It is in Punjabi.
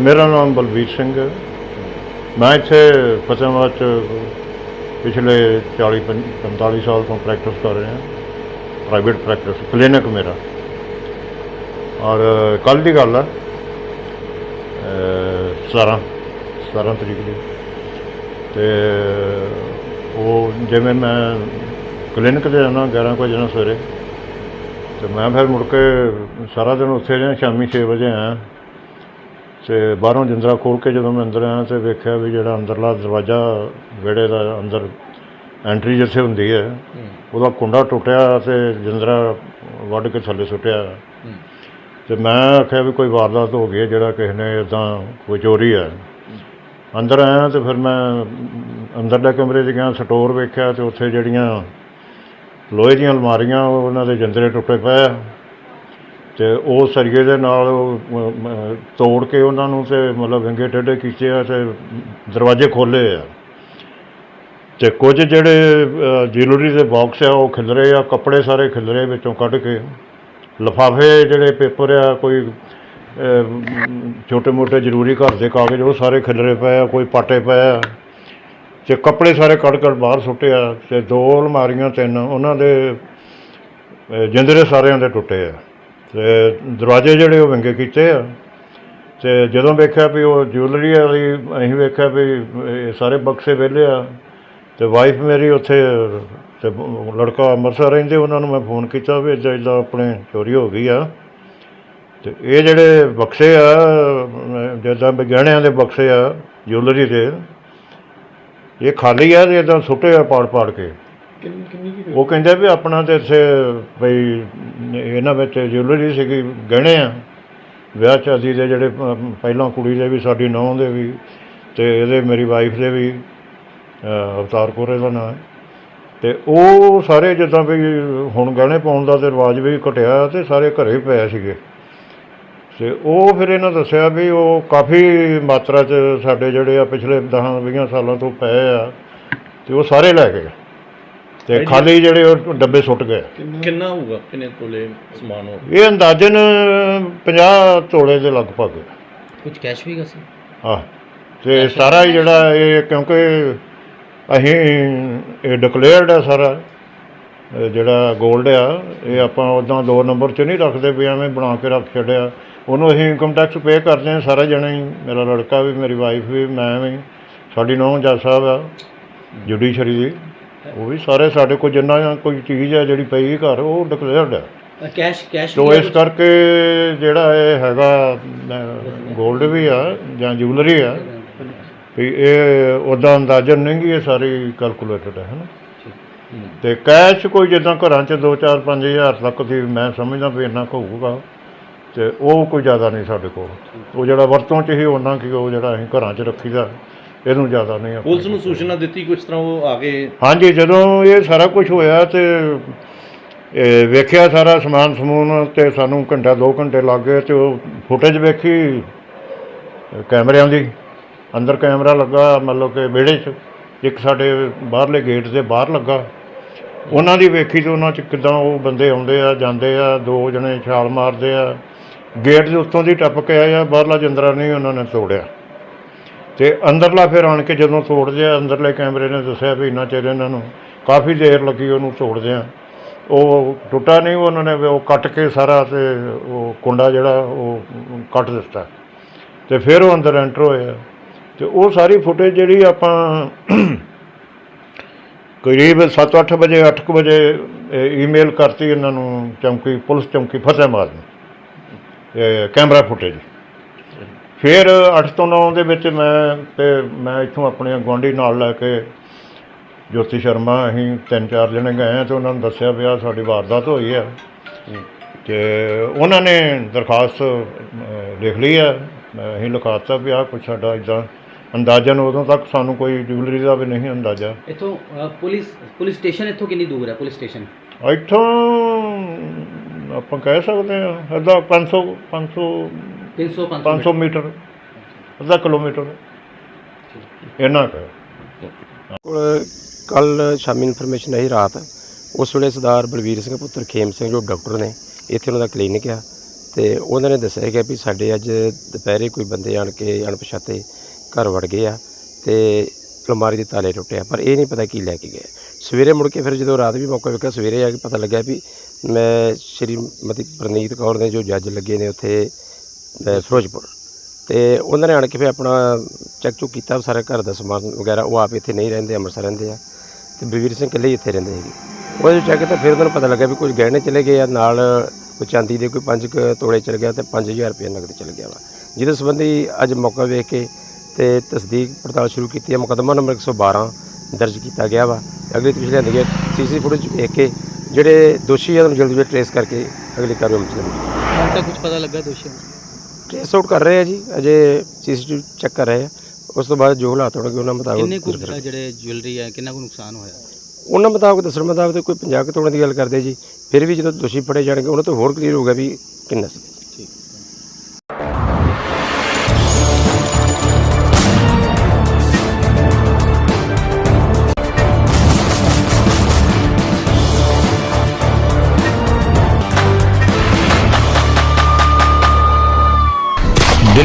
ਮੇਰਾ ਨਾਮ ਬਲਬੀਰ ਸਿੰਘ ਹੈ। ਮੈਂ ਇੱਥੇ ਫਤਿਹਾਬਾਦ ਚ ਪਿਛਲੇ 40 ਪੰ- 45 ਸਾਲ ਤੋਂ ਪ੍ਰੈਕਟਿਸ ਕਰ ਰਿਹਾ। ਪ੍ਰਾਈਵੇਟ ਪ੍ਰੈਕਟਿਸ ਕਲੀਨਿਕ ਮੇਰਾ। ਔਰ ਕੱਲ ਦੀ ਗੱਲ ਹੈ ਅ, 17 17 ਤਰੀਕ ਦੀ। ਤੇ ਉਹ ਜਿਵੇਂ ਮੈਂ ਕਲੀਨਿਕ ਤੇ ਜਾਣਾ 11 ਕੁ ਵਜੇ ਨਾਲ ਸਵੇਰੇ ਤੇ ਮੈਂ ਫਿਰ ਮੁੜ ਕੇ ਸਾਰਾ ਦਿਨ ਉੱਥੇ ਰਿਹਾ ਸ਼ਾਮੀ 6 ਵਜੇ ਆਇਆ। ਤੇ ਬਾਹਰੋਂ ਜਿੰਦਰਾ ਖੋਲ ਕੇ ਜਦੋਂ ਮੈਂ ਅੰਦਰ ਆਇਆ ਤੇ ਵੇਖਿਆ ਵੀ ਜਿਹੜਾ ਅੰਦਰਲਾ ਦਰਵਾਜ਼ਾ ਵਿਹੜੇ ਦਾ ਅੰਦਰ ਐਂਟਰੀ ਜਿੱਥੇ ਹੁੰਦੀ ਹੈ ਉਹਦਾ ਕੁੰਡਾ ਟੁੱਟਿਆ ਤੇ ਜਿੰਦਰਾ ਵੱਢ ਕੇ ਥੱਲੇ ਸੁੱਟਿਆ। ਤੇ ਮੈਂ ਆਖਿਆ ਵੀ ਕੋਈ ਵਾਰਦਾਤ ਹੋ ਗਈ ਹੈ ਜਿਹੜਾ ਕਿਸੇ ਨੇ ਇਦਾਂ ਕੋਈ ਚੋਰੀ ਹੈ। ਅੰਦਰ ਆਇਆ ਤੇ ਫਿਰ ਮੈਂ ਅੰਦਰਲੇ ਕਮਰੇ 'ਚ ਗਿਆ ਸਟੋਰ ਵੇਖਿਆ ਤੇ ਉੱਥੇ ਜਿਹੜੀਆਂ ਲੋਹੇ ਦੀਆਂ ਅਲਮਾਰੀਆਂ ਉਹਨਾਂ ਦੇ ਜਿੰਦਰੇ ਟੁੱਟੇ ਪਏ ਅਤੇ ਉਹ ਸਰੀਏ ਦੇ ਨਾਲ ਤੋੜ ਕੇ ਉਹਨਾਂ ਨੂੰ ਅਤੇ ਮਤਲਬ ਵਿੰਗੇ ਟੇਢੇ ਕੀਤੇ ਆ ਅਤੇ ਦਰਵਾਜ਼ੇ ਖੋਲ੍ਹੇ ਆ। ਅਤੇ ਕੁਝ ਜਿਹੜੇ ਜਿਊਲਰੀ ਦੇ ਬਾਕਸ ਆ, ਉਹ ਖਿਲਰੇ ਆ, ਕੱਪੜੇ ਸਾਰੇ ਖਿਲਰੇ ਵਿੱਚੋਂ ਕੱਢ ਕੇ। ਲਿਫਾਫੇ ਜਿਹੜੇ ਪੇਪਰ ਆ, ਕੋਈ ਛੋਟੇ ਮੋਟੇ ਜ਼ਰੂਰੀ ਘਰ ਦੇ ਕਾਗਜ਼, ਉਹ ਸਾਰੇ ਖਿਲਰੇ ਪਏ ਆ, ਕੋਈ ਪਾਟੇ ਪਏ ਆ। ਤੇ ਕੱਪੜੇ ਸਾਰੇ ਕੱਢ ਕੱਢ ਬਾਹਰ ਸੁੱਟੇ ਆ, ਤੇ ਦੋ ਅਲਮਾਰੀਆਂ ਤਿੰਨ ਉਹਨਾਂ ਦੇ ਜਿੰਦਰੇ ਸਾਰਿਆਂ ਦੇ ਟੁੱਟੇ ਆ। ਤੇ ਦਰਵਾਜ਼ੇ ਜਿਹੜੇ ਉਹ ਵਿੰਗੇ ਕੀਤੇ ਆ। ਤੇ ਜਦੋਂ ਵੇਖਿਆ ਵੀ ਉਹ ਜਿਊਲਰੀ ਵਾਲੀ, ਅਸੀਂ ਵੇਖਿਆ ਵੀ ਇਹ ਸਾਰੇ ਬਕਸੇ ਵਿਹਲੇ ਆ। ਤੇ ਵਾਈਫ ਮੇਰੀ ਉੱਥੇ, ਤੇ ਲੜਕਾ ਅੰਮ੍ਰਿਤਸਰ ਰਹਿੰਦੇ, ਉਹਨਾਂ ਨੂੰ ਮੈਂ ਫੋਨ ਕੀਤਾ ਵੀ ਇੱਦਾਂ ਇੱਦਾਂ ਆਪਣੇ ਚੋਰੀ ਹੋ ਗਈ ਆ। ਤੇ ਇਹ ਜਿਹੜੇ ਬਕਸੇ ਆ, ਜਿੱਦਾਂ ਵੀ ਗਹਿਣਿਆਂ ਦੇ ਬਕਸੇ ਆ ਜਿਊਲਰੀ ਦੇ, ਇਹ ਖਾਲੀ ਆ ਤੇ ਇਦਾਂ ਸੁੱਟੇ ਆ ਪਾੜ ਪਾੜ ਕੇ। ਕਿੰਨੀ ਕਿੰਨੀ ਕੀ ਉਹ ਕਹਿੰਦੇ ਵੀ ਆਪਣਾ ਤੇ ਇੱਥੇ ਬਈ ਇਹਨਾਂ ਵਿੱਚ ਜਿਊਲਰੀ ਸੀਗੀ, ਗਹਿਣੇ ਆ। ਵਿਆਹ ਸ਼ਾਦੀ ਦੇ ਜਿਹੜੇ ਪਹਿਲਾਂ ਕੁੜੀ ਦੇ ਵੀ, ਸਾਡੀ ਨੌਂ ਦੇ ਵੀ, ਤੇ ਇਹਦੇ ਮੇਰੀ ਵਾਈਫ ਦੇ ਵੀ ਅਵਤਾਰ ਕੌਰ ਇਹਦਾ ਨਾਂ। ਹੈ ਤੇ ਉਹ ਸਾਰੇ ਜਿੱਦਾਂ ਵੀ ਹੁਣ ਗਹਿਣੇ ਪਾਉਣ ਦਾ ਤੇ ਰਿਵਾਜ ਵੀ ਘਟਿਆ ਤੇ ਸਾਰੇ ਘਰੇ ਪਏ ਸੀਗੇ। ਤੇ ਉਹ ਫਿਰ ਇਹਨਾਂ ਦੱਸਿਆ ਵੀ ਉਹ ਕਾਫੀ ਮਾਤਰਾ 'ਚ ਸਾਡੇ ਜਿਹੜੇ ਆ ਪਿਛਲੇ 10 20 ਸਾਲਾਂ ਤੋਂ ਪਏ ਆ, ਤੇ ਉਹ ਸਾਰੇ ਲੈ ਗਏ। ਤੇ ਖਾਲੀ ਜਿਹੜੇ ਉਹ ਡੱਬੇ ਸੁੱਟ ਗਏ। ਕਿੰਨਾ ਹੋਊਗਾ ਕਿੰਨੇ ਤੋਲੇ ਸਮਾਨ ਹੋ ਇਹ ਅੰਦਾਜ਼ਨ 50 ਤੋਲੇ ਦੇ ਲਗਭਗ। ਕੁਝ ਕੈਸ਼ ਵੀ ਸੀ? ਹਾਂ ਤੇ ਸਾਰਾ ਹੀ ਜਿਹੜਾ ਇਹ ਕਿਉਂਕਿ ਅਸੀਂ ਇਹ ਡਿਕਲੇਅਰਡ ਹੈ ਸਾਰਾ। ਜਿਹੜਾ 골ਡ ਆ ਇਹ ਆਪਾਂ ਉਦਾਂ ਦੋ ਨੰਬਰ 'ਚ ਨਹੀਂ ਰੱਖਦੇ ਵੀ ਐਵੇਂ ਬਣਾ ਕੇ ਰੱਖ ਛੱਡਿਆ। ਉਹਨੂੰ ਅਸੀਂ ਇਨਕਮ ਟੈਕਸ ਪੇ ਕਰਦੇ ਹਾਂ ਸਾਰੇ ਜਣੇ ਹੀ। ਮੇਰਾ ਲੜਕਾ ਵੀ ਮੇਰੀ ਵਾਈਫ ਵੀ ਮੈਂ ਵੀ। ਸਾਡੀ ਨੌਂ ਜੱਜ ਸਾਹਿਬ ਆ ਜੁਡੀਸ਼ਰੀ ਦੀ। ਉਹ ਵੀ ਸਾਰੇ ਸਾਡੇ ਕੋਲ ਜਿੰਨਾ ਕੋਈ ਚੀਜ਼ ਹੈ ਜਿਹੜੀ ਪਈ ਘਰ ਉਹ ਡਿਕਲੇਅਰਡ ਹੈ। ਕੈਸ਼ ਕੈਸ਼ ਤੋ ਇਸ ਕਰਕੇ ਜਿਹੜਾ ਇਹ ਹੈਗਾ 골ਡ ਵੀ ਆ ਜਾਂ ਜੁਐਲਰੀ ਆ ਵੀ ਇਹ ਉਹਦਾ ਅੰਦਾਜ਼ਨ ਨਹੀਂ ਗੀ ਇਹ ਸਾਰੀ ਕੈਲਕੂਲੇਟਡ ਹੈ ਹਨਾ? ਤੇ ਕੈਸ਼ ਕੋਈ ਜਿੱਦਾਂ ਘਰਾਂ 'ਚ 2 4 5000 ਤੱਕ ਦੀ ਮੈਂ ਸਮਝਦਾ ਵੀ ਇੰਨਾ ਕੁ ਹੋਊਗਾ ਤੇ ਉਹ ਕੋਈ ਜ਼ਿਆਦਾ ਨਹੀਂ ਸਾਡੇ ਕੋਲ। ਉਹ ਜਿਹੜਾ ਵਰਤੋਂ 'ਚ ਹੀ ਉਹਨਾਂ ਕਿ ਉਹ ਜਿਹੜਾ ਅਸੀਂ ਘਰਾਂ 'ਚ ਰੱਖੀਦਾ। ਇਹਨੂੰ ਜ਼ਿਆਦਾ ਨਹੀਂ ਆਪਣੇ ਪੁਲਿਸ ਨੂੰ ਸੂਚਨਾ ਦਿੱਤੀ ਕੁਝ ਤਰ੍ਹਾਂ ਉਹ ਆ ਕੇ? ਹਾਂਜੀ ਜਦੋਂ ਇਹ ਸਾਰਾ ਕੁਝ ਹੋਇਆ ਤੇ ਇਹ ਵੇਖਿਆ ਸਾਰਾ ਸਮਾਨ ਸਮੂਨ ਤੇ ਸਾਨੂੰ ਘੰਟਾ 2 ਘੰਟੇ ਲੱਗ ਗਏ ਤੇ ਉਹ ਫੁਟੇਜ ਵੇਖੀ ਅ, ਕੈਮਰਿਆਂ ਦੀ। ਅੰਦਰ ਕੈਮਰਾ ਲੱਗਾ ਮਤਲਬ ਕਿ ਵਿਹੜੇ 'ਚ। ਇੱਕ ਸਾਡੇ ਬਾਹਰਲੇ ਗੇਟ ਦੇ ਬਾਹਰ ਲੱਗਾ। ਉਹਨਾਂ ਦੀ ਵੇਖੀ ਤੇ ਉਹਨਾਂ 'ਚ ਕਿਦਾਂ ਉਹ ਬੰਦੇ ਆਉਂਦੇ ਆ ਜਾਂਦੇ ਆ ਦੋ ਜਣੇ ਛਾਲ ਮਾਰਦੇ ਆ। ਗੇਟ ਦੇ ਉੱਤੋਂ ਦੀ ਟੱਪ ਕੇ ਆਏ ਆ ਬਾਹਰਲਾ ਜੰਦਰਾ ਨਹੀਂ ਉਹਨਾਂ ਨੇ ਤੋੜਿਆ। ਤੇ ਅੰਦਰਲਾ ਫਿਰ ਆਣ ਕੇ ਜਦੋਂ ਤੋੜਦੇ ਆ, ਅੰਦਰਲੇ ਕੈਮਰੇ ਨੇ ਦੱਸਿਆ ਵੀ ਇੰਨਾ ਚਿਰ ਇਹਨਾਂ ਨੂੰ ਕਾਫੀ ਦੇਰ ਲੱਗੀ ਉਹਨੂੰ ਤੋੜਦੇ ਆ। ਉਹ ਟੁੱਟਾ ਨਹੀਂ, ਉਹਨਾਂ ਨੇ ਵੀ ਉਹ ਕੱਟ ਕੇ ਸਾਰਾ ਤੇ ਉਹ ਕੁੰਡਾ ਜਿਹੜਾ ਉਹ ਕੱਟ ਦਿੱਤਾ। ਤੇ ਫਿਰ ਉਹ ਅੰਦਰ ਐਂਟਰ ਹੋਇਆ ਤੇ ਉਹ ਸਾਰੀ ਫੁਟੇਜ ਜਿਹੜੀ ਆਪਾਂ ਕਰੀਬ 7-8 ਵਜੇ 8 ਵਜੇ ਈਮੇਲ ਕਰਤੀ ਇਹਨਾਂ ਨੂੰ ਚੌਂਕੀ, ਪੁਲਿਸ ਚੌਂਕੀ ਫਤਿਹਾਬਾਦ ਨੂੰ। ਕੈਮਰਾ ਫੁਟੇਜ ਫਿਰ 8 ਤੋਂ 9 ਦੇ ਵਿੱਚ ਮੈਂ ਤੇ ਮੈਂ ਇੱਥੋਂ ਆਪਣੇ ਗੁਆਂਢੀ ਨਾਲ ਲੈ ਕੇ ਜੋਤੀ ਸ਼ਰਮਾ ਅਸੀਂ ਤਿੰਨ ਚਾਰ ਜਣੇ ਗਏ ਤੇ ਉਹਨਾਂ ਨੂੰ ਦੱਸਿਆ ਵੀ ਆਹ ਸਾਡੀ ਵਾਰਦਾਤ ਹੋਈ ਆ। ਤੇ ਉਹਨਾਂ ਨੇ ਦਰਖਾਸਤ ਲਿਖ ਲਈ ਆ। ਅਸੀਂ ਲਿਖਾਤਾ ਵੀ ਆਹ ਕੁਛ ਸਾਡਾ ਇਦਾਂ ਅੰਦਾਜ਼ਨ ਉਦੋਂ ਤੱਕ ਸਾਨੂੰ ਕੋਈ ਜੁਐਲਰੀ ਦਾ ਵੀ ਨਹੀਂ ਅੰਦਾਜ਼ਾ। ਇੱਥੋਂ ਪੁਲਿਸ ਪੁਲਿਸ ਸਟੇਸ਼ਨ ਇੱਥੋਂ ਕਿੰਨੀ ਦੂਰ ਹੈ ਪੁਲਿਸ ਸਟੇਸ਼ਨ? ਇੱਥੋਂ ਆਪਾਂ ਕਹਿ ਸਕਦੇ ਆ ਅੱਧਾ 500 500 300 500 ਮੀਟਰ। ਅੱਧਾ ਕਿਲੋਮੀਟਰ। ਇੰਨਾ ਕੁ। ਕੋਲ ਕੱਲ ਸ਼ਾਮੀ ਇਨਫੋਰਮੇਸ਼ਨ ਆਈ ਰਾਤ ਉਸ ਵੇਲੇ ਸਰਦਾਰ ਬਲਵੀਰ ਸਿੰਘ ਪੁੱਤਰ ਖੇਮ ਸਿੰਘ ਜੋ ਡਾਕਟਰ ਨੇ ਇੱਥੇ ਉਹਨਾਂ ਦਾ ਕਲੀਨਿਕ ਆ ਤੇ ਉਹਨਾਂ ਨੇ ਦੱਸਿਆ ਕਿ ਵੀ ਸਾਡੇ ਅੱਜ ਦੁਪਹਿਰੇ ਕੋਈ ਬੰਦੇ ਆਣ ਕੇ ਅਣਪਛਾਤੇ ਘਰ ਵੜ ਗਏ ਆ ਤੇ ਅਲਮਾਰੀ ਦੇ ਤਾਲੇ ਟੁੱਟੇ ਆ, ਪਰ ਇਹ ਨਹੀਂ ਪਤਾ ਕੀ ਲੈ ਕੇ ਗਏ। ਸਵੇਰੇ ਮੁੜ ਕੇ ਫਿਰ ਜਦੋਂ ਰਾਤ ਵੀ ਮੌਕਾ ਵੇਖਿਆ, ਸਵੇਰੇ ਆ ਕੇ ਪਤਾ ਲੱਗਿਆ ਵੀ ਮੈਂ ਸ਼੍ਰੀਮਤੀ ਪ੍ਰਨੀਤ ਕੌਰ ਦੇ ਜੋ ਜੱਜ ਲੱਗੇ ਨੇ ਉੱਥੇ ਫਿਰੋਜ਼ਪੁਰ। ਤੇ ਉਹਨਾਂ ਨੇ ਆਣ ਕੇ ਫਿਰ ਆਪਣਾ ਚੈੱਕ ਚੁੱਕ ਕੀਤਾ, ਸਾਰਾ ਘਰ ਦਾ ਸਮਾਨ ਵਗੈਰਾ, ਉਹ ਆਪ ਇੱਥੇ ਨਹੀਂ ਰਹਿੰਦੇ, ਅੰਮ੍ਰਿਤਸਰ ਰਹਿੰਦੇ ਆ। ਤੇ ਬਲਵੀਰ ਸਿੰਘ ਇਕੱਲੇ ਹੀ ਇੱਥੇ ਰਹਿੰਦੇ ਹੈਗੇ ਉਹ ਜਦੋਂ ਚੈੱਕ ਤਾਂ ਫਿਰ ਉਹਨਾਂ ਨੂੰ ਪਤਾ ਲੱਗਾ ਵੀ ਕੁਝ ਗਹਿਣੇ ਚਲੇ ਗਏ ਆ, ਨਾਲ ਕੋਈ ਚਾਂਦੀ ਦੇ ਕੋਈ 5 ਤੋਲੇ ਚਲ ਗਿਆ ਤੇ 5000 ਰੁਪਏ ਨਗਦ ਚਲ ਗਿਆ ਵਾ। ਜਿਹਦੇ ਸੰਬੰਧੀ ਅੱਜ ਮੌਕਾ ਵੇਖ ਕੇ ਤੇ ਤਸਦੀਕ ਪੜਤਾਲ ਸ਼ੁਰੂ ਕੀਤੀ ਹੈ। ਮੁਕੱਦਮਾ ਨੰਬਰ 112 ਦਰਜ ਕੀਤਾ ਗਿਆ ਵਾ। ਅਗਲੀ ਤਫਸੀਲ ਲਿਆਂਦੀ ਗਈ ਸੀਸੀ ਫੁਟੇਜ ਵੇਖ ਕੇ ਜਿਹੜੇ ਦੋਸ਼ੀ ਆ ਉਹਨਾਂ ਨੂੰ ਜਲਦੀ ਜਲਦੀ ਟ੍ਰੇਸ ਕਰਕੇ ਅਗਲੀ ਕਾਰਵਾਈ ਅਮਲ ਚ ਲਿਆਂਦੀ ਹੁਣ ਤੱਕ ਕੁਝ ਪਤਾ ਲੱਗਾ ਦੋਸ਼ੀਆਂ ਨੂੰ। ਟ੍ਰੇਸ ਆਊਟ ਕਰ ਰਹੇ ਆ ਜੀ। ਅਜੇ ਸੀਸੀਟੀਵੀ ਚੈੱਕ ਕਰ ਰਹੇ ਆ। ਉਸ ਤੋਂ ਬਾਅਦ ਜੋ ਹਾਲਾਤ ਹੋਣਗੇ ਉਹਨਾਂ ਮੁਤਾਬਕ ਕਿੰਨੇ ਕੁ ਜਿਹੜੇ ਜੁਐਲਰੀ ਹੈ ਕਿੰਨਾ ਕੁ ਨੁਕਸਾਨ ਹੋਇਆ? ਉਹਨਾਂ ਮੁਤਾਬਕ ਦੱਸਣ ਮੁਤਾਬਕ ਤੇ ਕੋਈ 50 ਕੁ ਦੀ ਗੱਲ ਕਰਦੇ ਜੀ। ਫਿਰ ਵੀ ਜਦੋਂ ਦੋਸ਼ੀ ਫੜੇ ਜਾਣਗੇ ਉਹਨਾਂ ਤੋਂ ਹੋਰ ਕਲੀਅਰ ਹੋਊਗਾ ਵੀ ਕਿੰਨਾ ਸੀ।